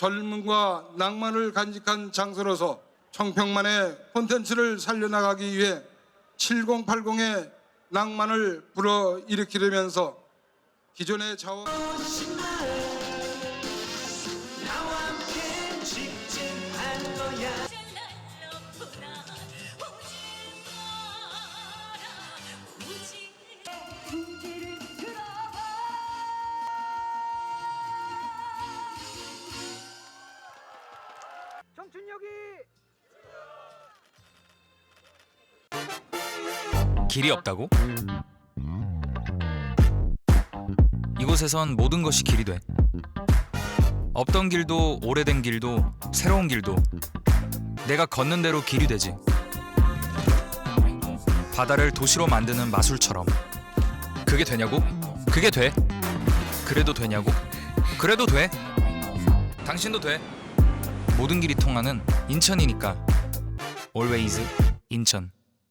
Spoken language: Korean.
젊음과 낭만을 간직한 장소로서 청평만의 콘텐츠를 살려나가기 위해 7080의 낭만을 불어일으키려면서 기존의 자원 길이 없다고? 이곳에선 모든 것이 길이 돼. 없던 길도 오래된 길도 새로운 길도 내가 걷는 대로 길이 되지. 바다를 도시로 만드는 마술처럼. 그게 되냐고? 그게 돼. 그래도 되냐고? 그래도 돼. 당신도 돼. 모든 길이 통하는 인천이니까. Always 인천.